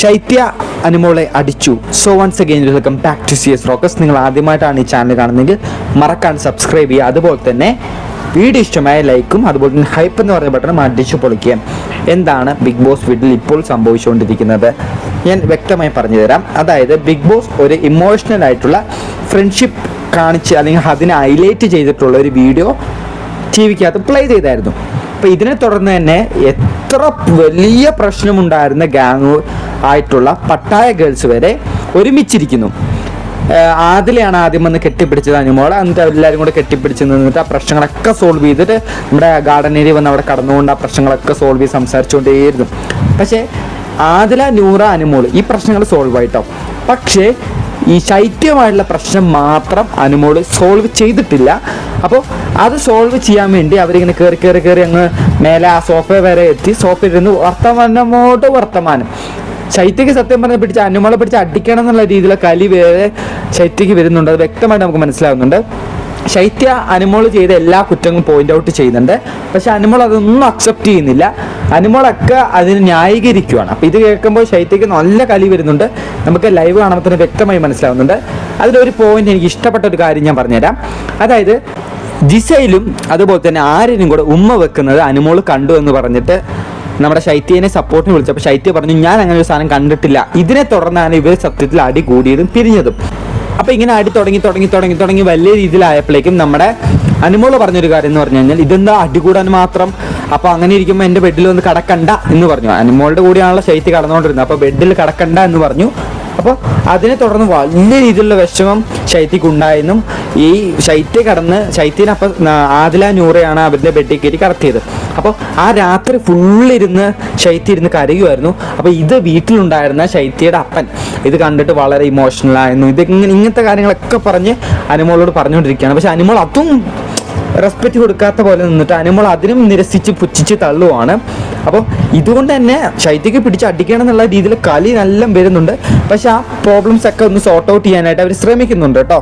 ശൈത്യ അനുമോളെ അടിച്ചു. So once again welcome back to C S rocks നിങ്ങൾ ആദ്യമായിട്ടാണ് ഈ ചാനൽ കാണുന്നതെങ്കിൽ മറക്കാൻ സബ്സ്ക്രൈബ് ചെയ്യുക. അതുപോലെ തന്നെ വീഡിയോ ഇഷ്ടമായ ലൈക്കും അതുപോലെ തന്നെ ഹൈപ്പ് എന്ന് പറയുന്ന ബട്ടണും അടിച്ചു പൊളിക്കുക. എന്താണ് ബിഗ് ബോസ് വീട്ടിൽ ഇപ്പോൾ സംഭവിച്ചുകൊണ്ടിരിക്കുന്നത്? ഞാൻ വ്യക്തമായി പറഞ്ഞു തരാം അതായത് ബിഗ് ബോസ് ഒരു ഇമോഷണൽ ആയിട്ടുള്ള ഫ്രണ്ട്ഷിപ്പ് കാണിച്ച് അല്ലെങ്കിൽ അതിനെ ഹൈലൈറ്റ് ചെയ്തിട്ടുള്ള ഒരു വീഡിയോ ടി വിക്കകത്ത് പ്ലേ ചെയ്തായിരുന്നു. അപ്പോൾ ഇതിനെ തുടർന്ന് തന്നെ എത്ര വലിയ പ്രശ്നമുണ്ടായിരുന്ന ഗാങ് ആയിട്ടുള്ള പട്ടായ ഗേൾസ് വരെ ഒരുമിച്ചിരിക്കുന്നു. ആദിലെയാണ് ആദ്യം വന്ന് കെട്ടിപ്പിടിച്ചത് അനുമോൾ എന്നിട്ട് എല്ലാവരും കൂടെ കെട്ടിപ്പിടിച്ച് നിന്നിട്ട് ആ പ്രശ്നങ്ങളൊക്കെ സോൾവ് ചെയ്തിട്ട് നമ്മുടെ ഗാർഡൻ ഏരിയ വന്ന് അവിടെ കടന്നുകൊണ്ട് ആ പ്രശ്നങ്ങളൊക്കെ സോൾവ് ചെയ്ത് സംസാരിച്ചുകൊണ്ടേയിരുന്നു. പക്ഷേ ആദില നൂറ അനുമോൾ ഈ പ്രശ്നങ്ങൾ സോൾവ് ആയിട്ടോ? പക്ഷേ ഈ ശൈത്യമായിട്ടുള്ള പ്രശ്നം മാത്രം അനുമോൾ സോൾവ് ചെയ്തിട്ടില്ല. അപ്പോൾ അത് സോൾവ് ചെയ്യാൻ വേണ്ടി അവരിങ്ങനെ കയറി കയറി കയറി അങ്ങ് മേലെ ആ സോഫ വരെ എത്തി. സോഫയിൽ ഇരുന്ന് വർത്തമാനമോട്ട് വർത്തമാനം. ശൈത്യക്ക് സത്യം പറഞ്ഞ പിടിച്ച് അനുമോളെ പിടിച്ച് അടിക്കണം എന്നുള്ള രീതിയിലുള്ള കലി വേറെ ശൈത്യക്ക് വരുന്നുണ്ട്. അത് വ്യക്തമായിട്ട് നമുക്ക് മനസ്സിലാവുന്നുണ്ട്. ശൈത്യ അനുമോൾ ചെയ്ത എല്ലാ കുറ്റങ്ങളും പോയിന്റ് ഔട്ട് ചെയ്യുന്നുണ്ട്. പക്ഷെ അനുമോൾ അതൊന്നും അക്സെപ്റ്റ് ചെയ്യുന്നില്ല. അനുമോളൊക്കെ അതിന് ന്യായീകരിക്കുകയാണ് അപ്പോൾ ഇത് കേൾക്കുമ്പോൾ ശൈത്യക്ക് നല്ല കലി വരുന്നുണ്ട്. നമുക്ക് ലൈവ് കാണുമ്പോൾ തന്നെ വ്യക്തമായി മനസ്സിലാവുന്നുണ്ട്. അതിലൊരു പോയിന്റ് എനിക്ക് ഇഷ്ടപ്പെട്ട ഒരു കാര്യം ഞാൻ പറഞ്ഞുതരാം. അതായത് ജിസയിലും അതുപോലെ തന്നെ ആര്യനും കൂടെ ഉമ്മ വെക്കുന്നത് അനുമോൾ കണ്ടു എന്ന് പറഞ്ഞിട്ട് നമ്മുടെ ശൈത്യനെ സപ്പോർട്ടിന് വിളിച്ചപ്പോൾ ശൈത്യ പറഞ്ഞു ഞാൻ അങ്ങനെ ഒരു സാധനം കണ്ടിട്ടില്ല. ഇതിനെ തുടർന്നാണ് ഇവർ സത്യത്തിൽ അടി കൂടിയതും പിരിഞ്ഞതും. അപ്പൊ ഇങ്ങനെ അടി തുടങ്ങി തുടങ്ങി തുടങ്ങി തുടങ്ങി വലിയ രീതിയിലായപ്പോഴേക്കും നമ്മുടെ അനുമോൾ പറഞ്ഞൊരു കാര്യം എന്ന് പറഞ്ഞു കഴിഞ്ഞാൽ ഇതെന്താ അടി കൂടാൻ മാത്രം? അപ്പൊ അങ്ങനെ ഇരിക്കുമ്പോൾ എന്റെ ബെഡിൽ ഒന്ന് കടക്കണ്ട എന്ന് പറഞ്ഞു. അനുമോളുടെ കൂടിയാണല്ലോ ശൈത്യ കടന്നുകൊണ്ടിരുന്നത്. അപ്പൊ ബെഡിൽ കടക്കണ്ട എന്ന് പറഞ്ഞു. അപ്പോൾ അതിനെ തുടർന്ന് വലിയ രീതിയിലുള്ള വിഷമം ശൈത്യക്ക് ഉണ്ടായെന്നും ഈ ശൈത്യ കടന്ന് ശൈത്യനെ അപ്പം ആദില നൂറയാണ് അവരുടെ ബെഡിൽ കയറ്റി കടത്തിയത് അപ്പോൾ ആ രാത്രി ഫുള്ളിരുന്ന് ശൈത്യ ഇരുന്ന് കരയുമായിരുന്നു. അപ്പോൾ ഇത് വീട്ടിലുണ്ടായിരുന്ന ശൈത്യയുടെ അപ്പൻ ഇത് കണ്ടിട്ട് വളരെ ഇമോഷണൽ ആയിരുന്നു. ഇത് ഇങ്ങനെ ഇങ്ങനത്തെ കാര്യങ്ങളൊക്കെ പറഞ്ഞ് അനുമോളോട് പറഞ്ഞുകൊണ്ടിരിക്കുകയാണ്. പക്ഷെ അനുമോൾ അതും റെസ്പെക്റ്റ് കൊടുക്കാത്ത പോലെ നിന്നിട്ട് അനുമോൾ അതിനും നിരസിച്ച് പുച്ഛിച്ച് തള്ളുവാണ്. അപ്പോൾ ഇതുകൊണ്ട് തന്നെ ശൈത്യക്ക് പിടിച്ച് അടിക്കണം എന്നുള്ള രീതിയിൽ കളി നല്ല വരുന്നുണ്ട്. പക്ഷെ ആ പ്രോബ്ലംസ് ഒക്കെ ഒന്ന് സോർട്ട് ഔട്ട് ചെയ്യാനായിട്ട് അവർ ശ്രമിക്കുന്നുണ്ട് കേട്ടോ.